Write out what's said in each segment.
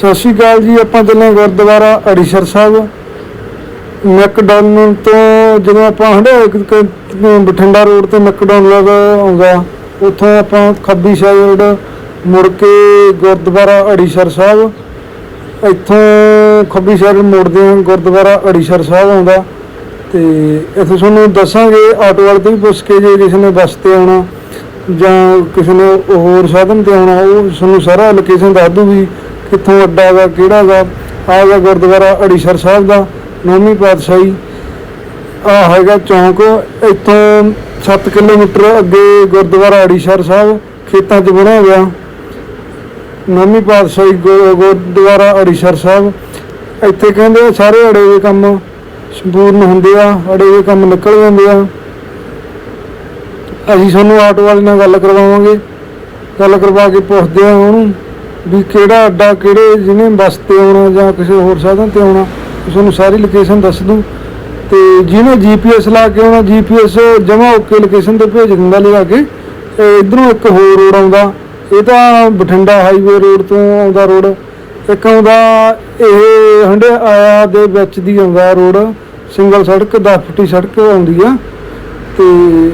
ਸਤਿ ਸ਼੍ਰੀ ਅਕਾਲ ਜੀ, ਆਪਾਂ ਚੱਲੇ ਗੁਰਦੁਆਰਾ ਅੜੀਸਰ ਸਾਹਿਬ। ਮੈਕਡੋਨਲ ਤੋਂ ਜਦੋਂ ਆਪਾਂ ਹੰਡਿਆਏ ਬਠਿੰਡਾ ਰੋਡ ਤੇ ਮੈਕਡੋਨਲ ਆਉਂਦਾ, ਉੱਥੋਂ ਆਪਾਂ ਖੱਬੀ ਸਾਈਡ ਮੁੜ ਕੇ ਗੁਰਦੁਆਰਾ ਅੜੀਸਰ ਸਾਹਿਬ। ਇੱਥੋਂ ਖੱਬੀ ਸਾਈਡ ਮੁੜਦੇ ਹਾਂ, ਗੁਰਦੁਆਰਾ ਅੜੀਸਰ ਸਾਹਿਬ ਆਉਂਦਾ। ਤੇ ਇੱਥੇ ਤੁਹਾਨੂੰ ਦੱਸਾਂਗੇ, ਆਟੋ ਵਾਲੇ ਤੋਂ ਵੀ ਪੁੱਛ ਕੇ ਜੇ ਕਿਸੇ ਨੇ ਬੱਸ ਤੇ ਆਉਣਾ, ਜਾਂ ਕਿਸੇ ਨੇ ਹੋਰ ਸਾਧਨ ਤੇ ਆਉਣਾ, ਉਹ ਤੁਹਾਨੂੰ ਸਾਰਾ ਲੋਕੇਸ਼ਨ ਦੱਸ ਦੂ ਕਿੱਥੋਂ ਅੱਡਾ ਹੈਗਾ ਕਿਹੜਾ ਹੈਗਾ ਆਹ ਹੈਗਾ ਗੁਰਦੁਆਰਾ ਅੜੀਸਰ ਸਾਹਿਬ ਦਾ, ਨੌਵੀਂ ਪਾਤਸ਼ਾਹੀ। ਆ ਹੈਗਾ ਚੌਂਕ, ਇੱਥੋਂ 7 ਕਿਲੋਮੀਟਰ ਅੱਗੇ ਗੁਰਦੁਆਰਾ ਅੜੀਸਰ ਸਾਹਿਬ, ਖੇਤਾਂ 'ਚ ਬਣਿਆ ਹੋਇਆ। ਨੌਵੀਂ ਪਾਤਸ਼ਾਹੀ ਗੁਰਦੁਆਰਾ ਅੜੀਸਰ ਸਾਹਿਬ। ਇੱਥੇ ਕਹਿੰਦੇ ਸਾਰੇ ਅੜੇ ਦੇ ਕੰਮ ਸੰਪੂਰਨ ਹੁੰਦੇ ਆ, ਅੜੇ ਦੇ ਕੰਮ ਨਿਕਲ ਜਾਂਦੇ ਆ। ਅਸੀਂ ਤੁਹਾਨੂੰ ਆਟੋ ਵਾਲੇ ਨਾਲ ਗੱਲ ਕਰਵਾਵਾਂਗੇ। ਗੱਲ ਕਰਵਾ ਕੇ ਪੁੱਛਦੇ ਆ ਉਹਨੂੰ। ਵੀ ਕਿਹੜਾ ਅੱਡਾ, ਕਿਹੜੇ ਜਿਹਨੇ ਬੱਸ ਤੇ ਆਉਣਾ ਜਾਂ ਕਿਸੇ ਹੋਰ ਸਾਧਨ ਤੇ ਆਉਣਾ ਤੁਹਾਨੂੰ ਸਾਰੀ ਲੋਕੇਸ਼ਨ ਦੱਸ ਦੂ। ਤੇ ਜਿਹਨੇ ਜੀਪੀਐਸ ਲਾ ਕੇ ਆਉਣਾ ਜੀਪੀਐਸ ਜਮਾ ਓਕੇ ਲੋਕੇਸ਼ਨ ਤੇ ਭੇਜ ਦਿੰਦਾ ਲਿਆ ਕੇ, ਤੇ ਇਧਰੋਂ ਇੱਕ ਹੋਰ ਰੋਡ ਆਉਂਦਾ। ਇਹ ਤਾਂ ਬਠਿੰਡਾ ਹਾਈਵੇ ਰੋਡ ਤੋਂ ਆਉਂਦਾ ਰੋਡ ਇੱਕ ਆਉਂਦਾ ਇਹ ਹੰਡੇ ਆਇਆ ਦੇ ਵਿੱਚ ਦੀ ਆਉਂਦਾ ਰੋਡ ਸਿੰਗਲ ਸੜਕ 10 ਫੁੱਟੀ ਸੜਕ ਆਉਂਦੀ ਆ। ਤੇ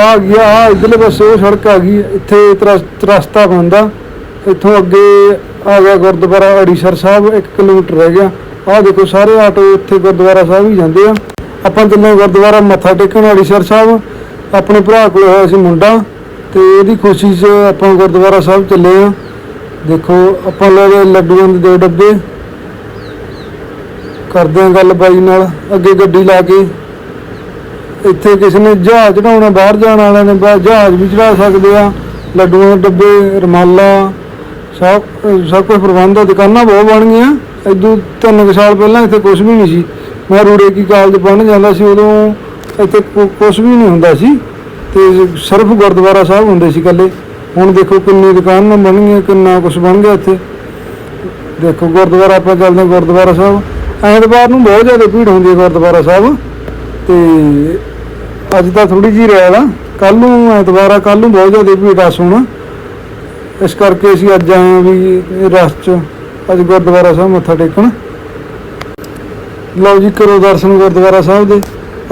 ਆ ਗਿਆ, ਆ ਇਧਰਲੇ ਪਾਸੇ ਉਹ ਸੜਕ ਆ ਗਈ। ਇੱਥੇ ਤਰਸ- ਰਸਤਾ ਬਣਦਾ। ਇੱਥੋਂ ਅੱਗੇ ਆ ਗਿਆ ਗੁਰਦੁਆਰਾ ਅੜੀਸਰ ਸਾਹਿਬ 1 ਕਿਲੋਮੀਟਰ ਰਹਿ ਗਿਆ। ਆਹ ਦੇਖੋ, ਸਾਰੇ ਆਟੋ ਇੱਥੇ ਗੁਰਦੁਆਰਾ ਸਾਹਿਬ ਹੀ ਜਾਂਦੇ ਆ। ਆਪਾਂ ਚੱਲੇ ਗੁਰਦੁਆਰਾ ਮੱਥਾ ਟੇਕਣ, ਅੜੀਸਰ ਸਾਹਿਬ। ਆਪਣੇ ਭਰਾ ਕੋਲ ਹੋਇਆ ਸੀ ਮੁੰਡਾ ਤੇ ਇਹਦੀ ਖੁਸ਼ੀ 'ਚ ਆਪਾਂ ਗੁਰਦੁਆਰਾ ਸਾਹਿਬ ਚੱਲੇ ਆ ਦੇਖੋ, ਆਪਾਂ ਲੈ ਲਏ ਲੱਡੂਆਂ ਦੇ ਦੋ ਡੱਬੇ। ਕਰਦੇ ਆ ਗੱਲ ਬਾਈ ਨਾਲ, ਅੱਗੇ ਗੱਡੀ ਲਾ ਕੇ। ਇੱਥੇ ਕਿਸੇ ਨੇ ਜਹਾਜ਼ ਚੜਾਉਣਾ ਬਾਹਰ ਜਾਣ ਵਾਲਿਆਂ ਨੇ ਜਹਾਜ਼ ਵੀ ਚੜਾ ਸਕਦੇ ਆ। ਲੱਡੂਆਂ ਦੇ ਡੱਬੇ, ਰਮਾਲਾ। ਸਭ ਸਭ ਕੁਝ ਪ੍ਰਬੰਧ ਆ, ਦੁਕਾਨਾਂ ਬਹੁਤ ਬਣ ਗਈਆਂ। ਇਦੋਂ ਤਿੰਨ ਕੁ ਸਾਲ ਪਹਿਲਾਂ ਇੱਥੇ ਕੁਝ ਵੀ ਨਹੀਂ ਸੀ। ਮੈਂ ਰੂੜੇਕੀ ਕਾਲਜ ਪੜ੍ਹਨ ਜਾਂਦਾ ਸੀ, ਉਦੋਂ ਇੱਥੇ ਕੁਝ ਵੀ ਨਹੀਂ ਹੁੰਦਾ ਸੀ। ਤੇ ਸਿਰਫ ਗੁਰਦੁਆਰਾ ਸਾਹਿਬ ਹੁੰਦੇ ਸੀ ਇਕੱਲੇ। ਹੁਣ ਦੇਖੋ ਕਿੰਨੀ ਦੁਕਾਨਾਂ ਬਣ ਗਈਆਂ, ਕਿੰਨਾ ਕੁਝ ਬਣ ਗਿਆ ਇੱਥੇ। ਦੇਖੋ ਗੁਰਦੁਆਰਾ, ਆਪਾਂ ਚੱਲਦੇ ਹਾਂ ਗੁਰਦੁਆਰਾ ਸਾਹਿਬ। ਐਤਵਾਰ ਨੂੰ ਬਹੁਤ ਜ਼ਿਆਦਾ ਭੀੜ ਹੁੰਦੀ ਹੈ ਗੁਰਦੁਆਰਾ ਸਾਹਿਬ। ਤੇ ਅੱਜ ਤਾਂ ਥੋੜੀ ਜਿਹੀ ਰਹਿ ਆ। ਕੱਲ ਨੂੰ ਐਤਵਾਰ ਆ ਕੱਲ ਨੂੰ ਬਹੁਤ ਜ਼ਿਆਦਾ ਭੀੜ ਆ ਹੋਣਾ ਇਸ ਕਰਕੇ ਅਸੀਂ ਅੱਜ ਆਏ ਹਾਂ ਵੀ ਰਸ ਚ ਅੱਜ ਗੁਰਦੁਆਰਾ ਸਾਹਿਬ ਮੱਥਾ ਟੇਕਣ। ਲਓ ਜੀ, ਕਰੋ ਦਰਸ਼ਨ ਗੁਰਦੁਆਰਾ ਸਾਹਿਬ ਦੇ।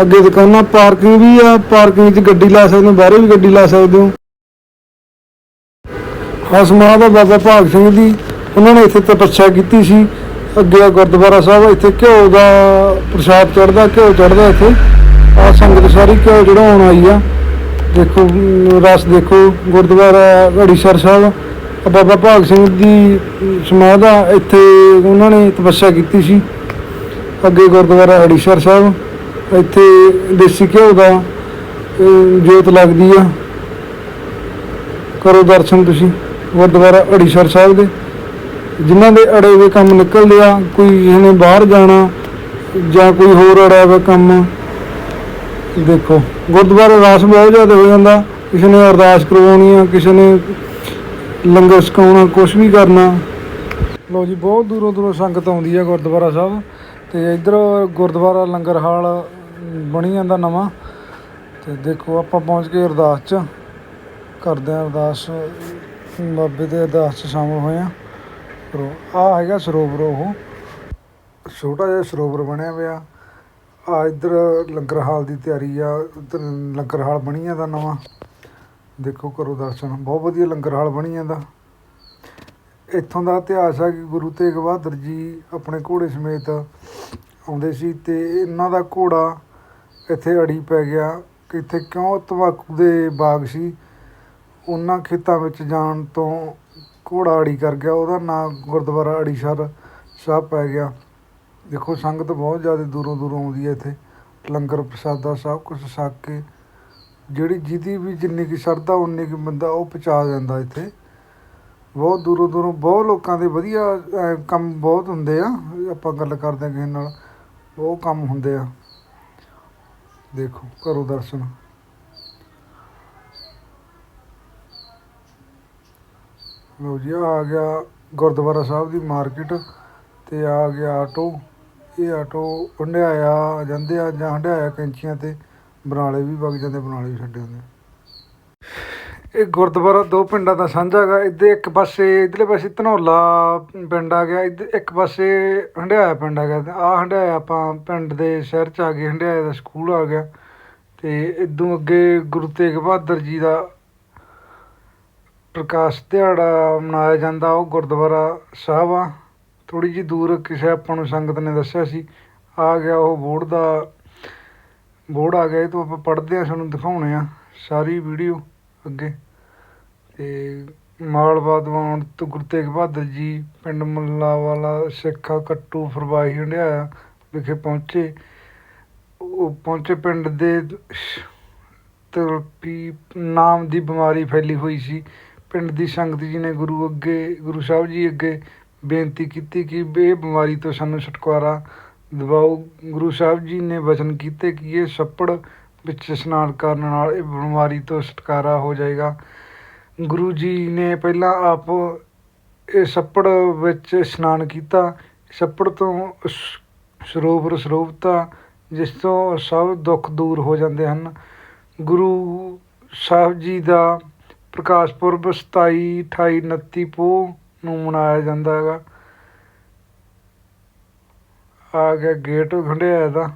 ਅੱਗੇ ਦੁਕਾਨਾਂ, ਪਾਰਕਿੰਗ ਵੀ ਆ, ਪਾਰਕਿੰਗ 'ਚ ਗੱਡੀ ਲਾ ਸਕਦੇ ਹੋ, ਬਾਹਰੇ ਵੀ ਗੱਡੀ ਲਾ ਸਕਦੇ ਹੋ। ਹਸਮਾ ਦਾ ਬਾਬਾ ਭਾਗ ਸਿੰਘ ਜੀ, ਉਹਨਾਂ ਨੇ ਇੱਥੇ ਤਪੱਸਿਆ ਕੀਤੀ ਸੀ। ਅੱਗੇ ਗੁਰਦੁਆਰਾ ਸਾਹਿਬ, ਇੱਥੇ ਘਿਓ ਦਾ ਪ੍ਰਸ਼ਾਦ ਚੜਦਾ ਘਿਓ ਚੜਦਾ ਇੱਥੇ। ਆ ਸੰਗਤ ਸਾਰੀ ਘਿਓ ਜਿਹੜਾ ਚੜਾਉਣ ਆਈ ਆ। ਦੇਖੋ, ਰਸ ਦੇਖੋ, ਗੁਰਦੁਆਰਾ ਘੜੀਸਰ ਸਾਹਿਬ, ਬਾਬਾ ਭਾਗ ਸਿੰਘ ਦੀ ਸਮਾਧ ਆ, ਇੱਥੇ ਉਹਨਾਂ ਨੇ ਤਪੱਸਿਆ ਕੀਤੀ ਸੀ। ਅੱਗੇ ਗੁਰਦੁਆਰਾ ਅੜੀਸਰ ਸਾਹਿਬ, ਇੱਥੇ ਦੇਸੀ ਘਿਓ ਦਾ ਜੋਤ ਲੱਗਦੀ ਆ। ਕਰੋ ਦਰਸ਼ਨ ਤੁਸੀਂ, ਗੁਰਦੁਆਰਾ ਅੜੀਸਰ ਸਾਹਿਬ ਦੇ। ਜਿਨ੍ਹਾਂ ਦੇ ਅੜੇ ਹੋਏ ਕੰਮ ਨਿਕਲਦੇ ਆ, ਕੋਈ ਕਿਸੇ ਨੇ ਬਾਹਰ ਜਾਣਾ ਜਾਂ ਕੋਈ ਹੋਰ ਅੜਿਆ ਹੋਇਆ ਕੰਮ ਦੇਖੋ, ਗੁਰਦੁਆਰੇ ਰਾਸ ਬਹੁਤ ਜ਼ਿਆਦਾ ਹੋ ਜਾਂਦਾ। ਕਿਸੇ ਨੇ ਅਰਦਾਸ ਕਰਵਾਉਣੀ ਆ, ਕਿਸੇ ਨੇ ਲੰਗਰ ਛਕਾਉਣਾ ਕੁਝ ਵੀ ਕਰਨਾ। ਲੋ ਜੀ, ਬਹੁਤ ਦੂਰੋਂ ਦੂਰੋਂ ਸੰਗਤ ਆਉਂਦੀ ਆ ਗੁਰਦੁਆਰਾ ਸਾਹਿਬ। ਤੇ ਇੱਧਰ ਗੁਰਦੁਆਰਾ ਲੰਗਰ ਹਾਲ ਬਣੀ ਜਾਂਦਾ ਨਵਾਂ। ਤੇ ਦੇਖੋ, ਆਪਾਂ ਪਹੁੰਚ ਕੇ ਅਰਦਾਸ 'ਚ। ਕਰਦੇ ਆ ਅਰਦਾਸ, ਬਾਬੇ ਦੇ ਅਰਦਾਸ 'ਚ ਸ਼ਾਮਲ ਹੋਏ ਆ। ਕਰੋ ਆ ਹੈਗਾ ਸਰੋਵਰ ਉਹ। ਛੋਟਾ ਜਿਹਾ ਸਰੋਵਰ ਬਣਿਆ ਹੋਇਆ ਆ ਇੱਧਰ ਲੰਗਰ ਹਾਲ ਦੀ ਤਿਆਰੀ ਆ, ਉੱਧਰ ਲੰਗਰ ਹਾਲ ਬਣੀ ਜਾਂਦਾ ਨਵਾਂ। ਦੇਖੋ ਕਰੋ ਦਰਸ਼ਨ, ਬਹੁਤ ਵਧੀਆ ਲੰਗਰ ਹਾਲ ਬਣੀ ਜਾਂਦਾ। ਇੱਥੋਂ ਦਾ ਇਤਿਹਾਸ ਹੈ ਕਿ ਗੁਰੂ ਤੇਗ ਬਹਾਦਰ ਜੀ ਆਪਣੇ ਘੋੜੇ ਸਮੇਤ ਆਉਂਦੇ ਸੀ ਤੇ ਇਹਨਾਂ ਦਾ ਘੋੜਾ ਇੱਥੇ ਅੜੀ ਪੈ ਗਿਆ ਕਿ ਇੱਥੇ ਕਿਉਂ ਤੰਬਾਕੂ ਦੇ ਬਾਗ ਸੀ। ਉਹਨਾਂ ਖੇਤਾਂ ਵਿੱਚ ਜਾਣ ਤੋਂ ਘੋੜਾ ਅੜੀ ਕਰ ਗਿਆ, ਉਹਦਾ ਨਾਂ ਗੁਰਦੁਆਰਾ ਅੜੀਸਰ ਸਾਹਿਬ ਪੈ ਗਿਆ। ਦੇਖੋ ਸੰਗਤ ਬਹੁਤ ਜ਼ਿਆਦਾ ਦੂਰੋਂ ਦੂਰੋਂ ਆਉਂਦੀ ਹੈ ਇੱਥੇ। ਲੰਗਰ ਪ੍ਰਸ਼ਾਦਾ ਸਭ ਕੁਝ ਛਕ ਕੇ ਜਿਹੜੀ ਜਿਹਦੀ ਵੀ ਜਿੰਨੀ ਕੁ ਸ਼ਰਧਾ ਉਨੀ ਕੁ ਬੰਦਾ ਉਹ ਪਹੁੰਚਾ ਜਾਂਦਾ ਇੱਥੇ। ਬਹੁਤ ਦੂਰੋਂ ਦੂਰੋਂ ਬਹੁਤ ਲੋਕਾਂ ਦੇ ਵਧੀਆ ਅਹ, ਕੰਮ ਬਹੁਤ ਹੁੰਦੇ ਆ। ਆਪਾਂ ਗੱਲ ਕਰਦੇ ਹਾਂ ਕਿਸੇ ਨਾਲ ਬਹੁਤ ਕੰਮ ਹੁੰਦੇ ਆ। ਦੇਖੋ ਕਰੋ ਦਰਸ਼ਨ। ਲਓ ਜੀ ਆਹ ਆ ਗਿਆ ਗੁਰਦੁਆਰਾ ਸਾਹਿਬ ਦੀ ਮਾਰਕੀਟ ਤੇ ਆ ਗਿਆ ਆਟੋ। ਇਹ ਆਟੋ ਹੰਡਿਆਇਆ ਜਾਂਦੇ ਆ ਜਾਂ ਹੰਡਿਆਇਆ ਕੈਂਚੀਆਂ ਤੇ ਬਰਨਾਲੇ ਵੀ ਵਗ ਜਾਂਦੇ ਬਰਨਾਲੇ ਵੀ ਛੱਡ ਜਾਂਦੇ ਇਹ ਗੁਰਦੁਆਰਾ ਦੋ ਪਿੰਡਾਂ ਦਾ ਸਾਂਝਾ ਹੈਗਾ ਇਹਦੇ ਇੱਕ ਪਾਸੇ ਇਧਰਲੇ ਪਾਸੇ ਧਨੌਲਾ ਪਿੰਡ ਆ ਗਿਆ, ਇੱਧਰ ਇੱਕ ਪਾਸੇ ਹੰਡਿਆਇਆ ਪਿੰਡ ਆ ਗਿਆ ਆ ਹੰਡਿਆਇਆ ਆਪਾਂ ਪਿੰਡ ਦੇ ਸ਼ਹਿਰ ਚ ਆ ਗਏ ਹੰਡਿਆਇਆ ਦਾ ਸਕੂਲ ਆ ਗਿਆ, ਤੇ ਇਦੋਂ ਅੱਗੇ ਗੁਰੂ ਤੇਗ ਬਹਾਦਰ ਜੀ ਦਾ ਪ੍ਰਕਾਸ਼ ਦਿਹਾੜਾ ਮਨਾਇਆ ਜਾਂਦਾ, ਉਹ ਗੁਰਦੁਆਰਾ ਸਾਹਿਬ ਆ। ਥੋੜ੍ਹੀ ਜਿਹੀ ਦੂਰ ਕਿਸੇ ਆਪਾਂ ਨੂੰ ਸੰਗਤ ਨੇ ਦੱਸਿਆ ਸੀ, ਆ ਗਿਆ ਉਹ ਬੋਰਡ ਦਾ, ਬੋਰਡ ਆ ਗਿਆ ਇਹ ਤੋਂ ਆਪਾਂ ਪੜ੍ਹਦੇ ਹਾਂ ਤੁਹਾਨੂੰ ਦਿਖਾਉਣੇ ਆ ਸਾਰੀ ਵੀਡੀਓ ਅੱਗੇ। ਅਤੇ ਮਾਲਵਾ ਦਿਵਾਉਣ ਤੋਂ ਗੁਰੂ ਤੇਗ ਬਹਾਦਰ ਜੀ, ਪਿੰਡ ਮੱਲਾਵਾਲਾ, ਸਿੱਖਾ ਕੱਟੂ ਫਰਵਾਹੀ ਹੰਡਿਆਇਆ ਵਿਖੇ ਪਹੁੰਚੇ। ਉਹ ਪਹੁੰਚੇ ਪਿੰਡ ਦੇ ਤਰਪੀ ਨਾਮ ਦੀ ਬਿਮਾਰੀ ਫੈਲੀ ਹੋਈ ਸੀ। ਪਿੰਡ ਦੀ ਸੰਗਤ ਜੀ ਨੇ ਗੁਰੂ ਅੱਗੇ, ਗੁਰੂ ਸਾਹਿਬ ਜੀ ਅੱਗੇ ਬੇਨਤੀ ਕੀਤੀ ਕਿ ਇਹ ਬਿਮਾਰੀ ਤੋਂ ਸਾਨੂੰ ਛੁਟਕਾਰਾ ਦਿਵਾਓ। ਗੁਰੂ ਸਾਹਿਬ ਜੀ ਨੇ ਵਚਨ ਕੀਤੇ ਕਿ ਇਹ ਛੱਪੜ ਵਿੱਚ ਇਸ਼ਨਾਨ ਕਰਨ ਨਾਲ ਇਹ ਬਿਮਾਰੀ ਤੋਂ ਛੁਟਕਾਰਾ ਹੋ ਜਾਏਗਾ। ਗੁਰੂ ਜੀ ਨੇ ਪਹਿਲਾਂ ਆਪ ਇਹ ਛੱਪੜ ਵਿੱਚ ਇਸ਼ਨਾਨ ਕੀਤਾ। ਛੱਪੜ ਤੋਂ ਸ- ਸਰੋਵਰ ਸਰੋਵਤਾ, ਜਿਸ ਤੋਂ ਸਭ ਦੁੱਖ ਦੂਰ ਹੋ ਜਾਂਦੇ ਹਨ। ਗੁਰੂ ਸਾਹਿਬ ਜੀ ਦਾ ਪ੍ਰਕਾਸ਼ ਪੁਰਬ 27 28 29 ਪੋਹ ਨੂੰ ਮਨਾਇਆ ਜਾਂਦਾ ਹੈਗਾ। ਆ ਗਿਆ ਗੇਟ ਖੰਡਿਆ ਦਾ